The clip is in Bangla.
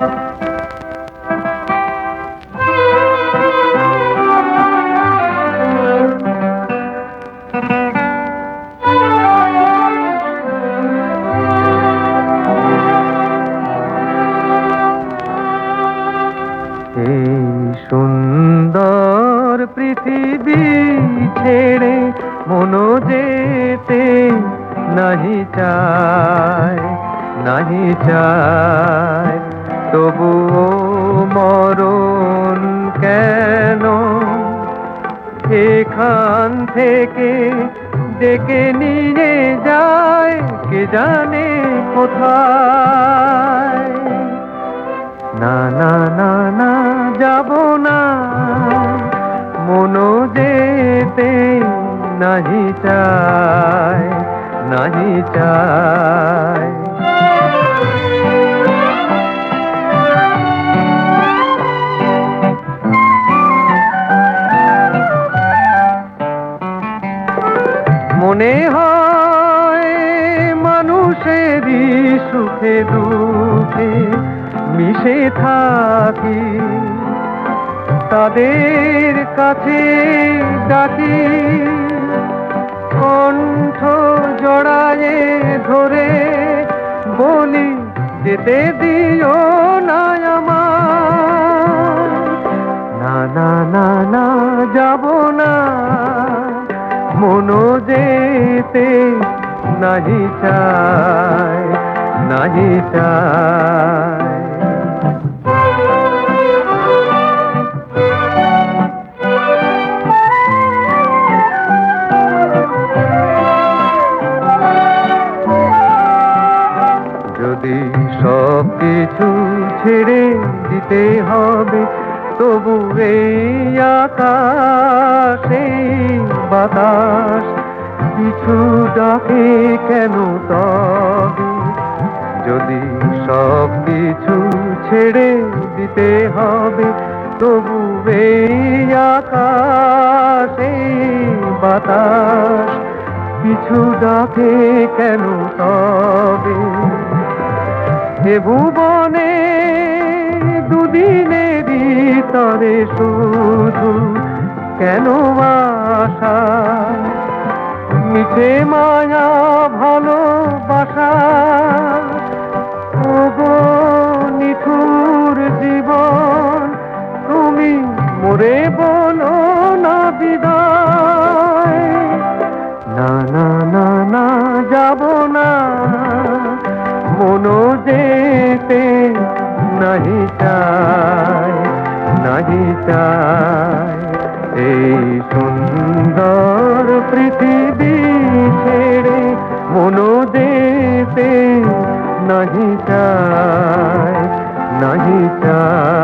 সুন্দর পৃথিবী ছেড়ে নাহি চায় নাহি চায়। তবুও মরণ কেন? এখান থেকে ডেকে নিয়ে যায়, কে জানে কোথায়? না না না না, যাব না। মনো যেতে নাহি চায় নাহি চায়। মনে হয় মানুষেরই সুখে দুঃখে মিশে থাকি। তাদের কাছে ডাকি, কণ্ঠ জড়ায়ে ধরে, বলি, যেতে দিও না আমার না না না না, যাব মনো যেতে নাহি চায় নাহি চায়। যদি সব কিছু ছেড়ে দিতে হবে, তবু এই আকাশ বাতাস, কিছু ডাকে কেন তবে? যদি সব কিছু ছেড়ে দিতে হবে, তবু এই বাতাস, কিছু ডাকে কেন তবে? হে ভুবনে দুদিনেরই তরে শুধু কেন আশা মিছে মায়া, ভালোবাসা। ওগো নিঠুর জীবন, তুমি মোরে বলো না বিদায়। না না না না, যাব না। মনো যেতে নাহি চায় নাহি চায়। এই সুন্দর পৃথিবী ছেড়ে মনো যেতে নাহি চায় নাহি চায়।